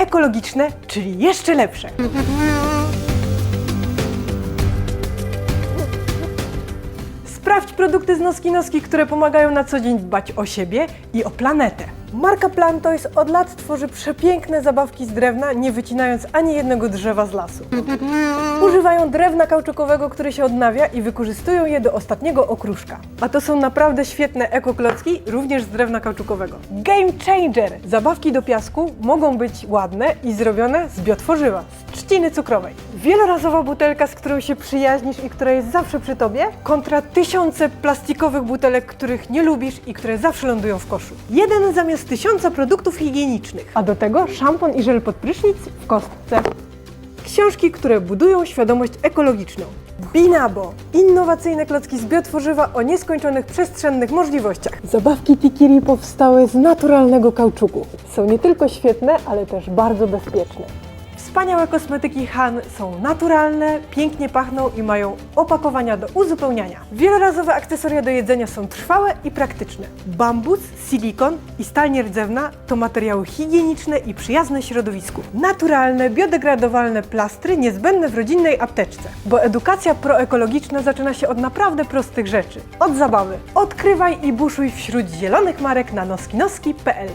ekologiczne, czyli jeszcze lepsze. Sprawdź produkty z Noski Noski, które pomagają na co dzień dbać o siebie i o planetę. Marka Plantoys od lat tworzy przepiękne zabawki z drewna, nie wycinając ani jednego drzewa z lasu. Używają drewna kauczukowego, które się odnawia i wykorzystują je do ostatniego okruszka. A to są naprawdę świetne ekoklocki, również z drewna kauczukowego. Game changer! Zabawki do piasku mogą być ładne i zrobione z biotworzywa, z trzciny cukrowej. Wielorazowa butelka, z którą się przyjaźnisz i która jest zawsze przy tobie, kontra tysiące plastikowych butelek, których nie lubisz i które zawsze lądują w koszu. Jeden zamiast tysiąca produktów higienicznych. A do tego szampon i żel pod prysznic w kostce. Książki, które budują świadomość ekologiczną. Binabo. Innowacyjne klocki z biotworzywa o nieskończonych przestrzennych możliwościach. Zabawki Tikiri powstały z naturalnego kauczuku. Są nie tylko świetne, ale też bardzo bezpieczne. Wspaniałe kosmetyki Han są naturalne, pięknie pachną i mają opakowania do uzupełniania. Wielorazowe akcesoria do jedzenia są trwałe i praktyczne. Bambus, silikon i stal nierdzewna to materiały higieniczne i przyjazne środowisku. Naturalne, biodegradowalne plastry niezbędne w rodzinnej apteczce, bo edukacja proekologiczna zaczyna się od naprawdę prostych rzeczy. Od zabawy. Odkrywaj i buszuj wśród zielonych marek na noskinoski.pl